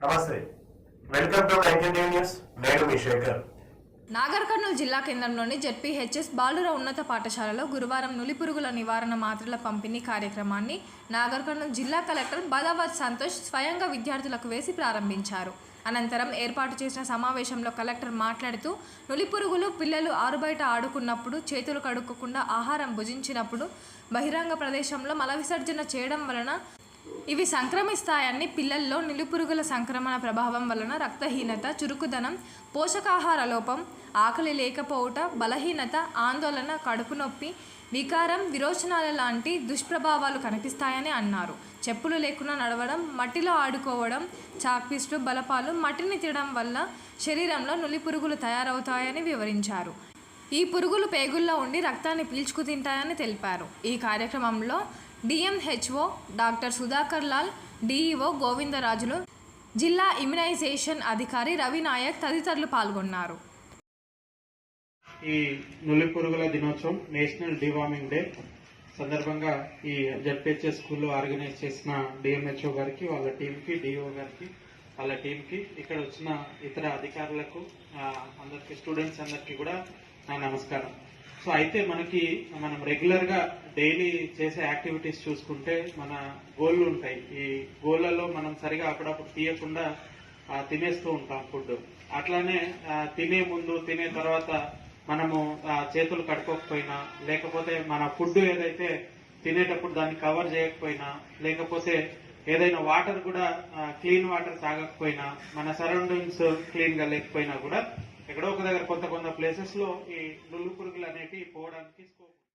నమస్తే. Welcome to news. నేను మీ శేఖర్. నాగర్ కర్నూలు జిల్లా కేంద్రంలోని జెడ్పీహెచ్ఎస్ బాలుర ఉన్నత పాఠశాలలో గురువారం నులిపురుగుల నివారణ మాత్రల పంపిణీ కార్యక్రమాన్ని నాగర్ కర్నూలు జిల్లా కలెక్టర్ బదావత్ సంతోష్ స్వయంగా విద్యార్థులకు వేసి ప్రారంభించారు. అనంతరం ఏర్పాటు చేసిన సమావేశంలో కలెక్టర్ మాట్లాడుతూ నులిపురుగులు పిల్లలు ఆరుబయట ఆడుకున్నప్పుడు చేతులు కడుక్కోకుండా ఆహారం భుజించినప్పుడు బహిరంగ ప్రదేశంలో మల విసర్జన చేయడం వలన ఇవి సంక్రమిస్తాయని పిల్లల్లో నిలుపురుగుల సంక్రమణ ప్రభావం వలన రక్తహీనత చురుకుదనం పోషకాహార లోపం ఆకలి లేకపోవుట బలహీనత ఆందోళన కడుపు నొప్పి వికారం విరోచనాల లాంటి దుష్ప్రభావాలు కనిపిస్తాయని అన్నారు. చెప్పులు లేకుండా నడవడం మట్టిలో ఆడుకోవడం చాక్పీస్లు బలపాలు మట్టిని తినడం వల్ల శరీరంలో నులిపురుగులు తయారవుతాయని వివరించారు. ఈ పురుగులు పేగుల్లో ఉండి రక్తాన్ని పీల్చుకు తింటాయని తెలిపారు. ఈ కార్యక్రమంలో DMHO doctor Sudhakar Lal DEO Govindarajulu జిల్లా ఇమ్యునైజేషన్ అధికారి రవి నాయక్ తదితరులు పాల్గొన్నారు. ఈ నులి పురుగుల దినోత్సవం నేషనల్ డివార్మింగ్ డే సందర్భంగా ఈ జడ్పిహెచ్ఎస్ స్కూల్లో ఆర్గనైజ్ చేసిన డిఎంహెచ్ఓ గారికి వాళ్ళ టీంకి డిఓ గారికి వాళ్ళ టీంకి ఇక్కడ వచ్చిన ఇతర అధికారులకు అందరికీ అందరికి స్టూడెంట్స్ అందరికీ కూడా నా నమస్కారం. సో అయితే మనకి మనం రెగ్యులర్గా డైలీ చేసే యాక్టివిటీస్ చూసుకుంటే మన గోళ్ళు ఉంటాయి. ఈ గోళ్ళలో మనం సరిగా అప్పుడప్పుడు తీయకుండా తినేస్తూ ఉంటాం ఫుడ్ అట్లానే తినే ముందు తినే తర్వాత మనము చేతులు కడుక్కోకపోయినా లేకపోతే మన ఫుడ్ ఏదైతే తినేటప్పుడు దాన్ని కవర్ చేయకపోయినా లేకపోతే ఏదైనా వాటర్ కూడా క్లీన్ వాటర్ తాగకపోయినా మన సరౌండింగ్స్ క్లీన్గా లేకపోయినా కూడా ఎక్కడో ఒక దగ్గర కొంత కొంత ప్లేసెస్లో ఈ నుల్లు పురుగులు అనేవి పోవడానికి స్కోప్